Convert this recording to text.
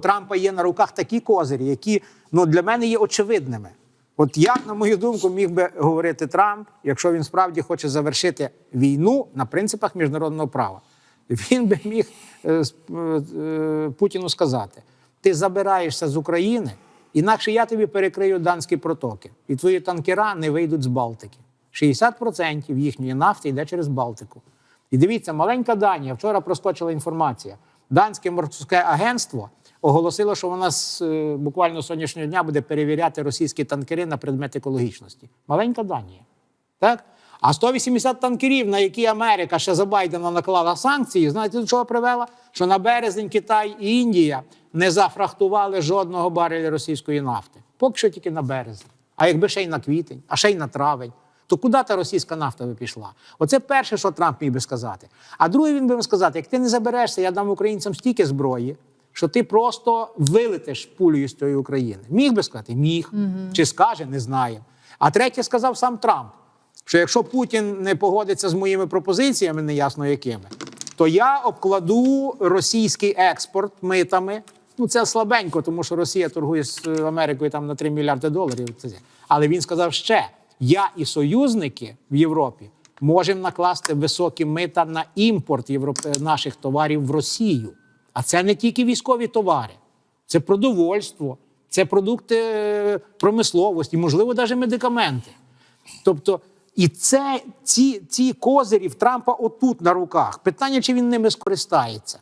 Трампа є на руках такі козирі, які ну, для мене є очевидними. От як, на мою думку, міг би говорити Трамп, якщо він справді хоче завершити війну на принципах міжнародного права, він би міг е, е, е, Путіну сказати: ти забираєшся з України, інакше я тобі перекрию данські протоки, і твої танкера не вийдуть з Балтики. 60% їхньої нафти йде через Балтику. І дивіться, маленька Данія. Вчора проскочила інформація. Данське морське агентство оголосило, що вона з е, буквально сьогоднішнього дня буде перевіряти російські танкери на предмет екологічності. Маленька Данія. Так? А 180 танкерів, на які Америка ще за Байдена наклала санкції, знаєте, до чого привела? Що на березень Китай і Індія не зафрахтували жодного бареля російської нафти. Поки що тільки на березень. А якби ще й на квітень, а ще й на травень, то куди та російська нафта би пішла? Оце перше, що Трамп міг би сказати. А друге, він би сказати: як ти не заберешся, я дам українцям стільки зброї, що ти просто вилетиш пулею з цієї України. Міг би сказати? Міг. Чи скаже, не знаємо. А третє сказав сам Трамп що якщо Путін не погодиться з моїми пропозиціями, неясно якими, то я обкладу російський експорт митами. Ну це слабенько, тому що Росія торгує з Америкою там на 3 мільярди доларів. Але він сказав ще: я і союзники в Європі можемо накласти високі мита на імпорт наших товарів в Росію. А це не тільки військові товари, це продовольство, це продукти е, промисловості, можливо, навіть медикаменти. Тобто, і це ці, ці козирі в Трампа отут на руках. Питання, чи він ними скористається.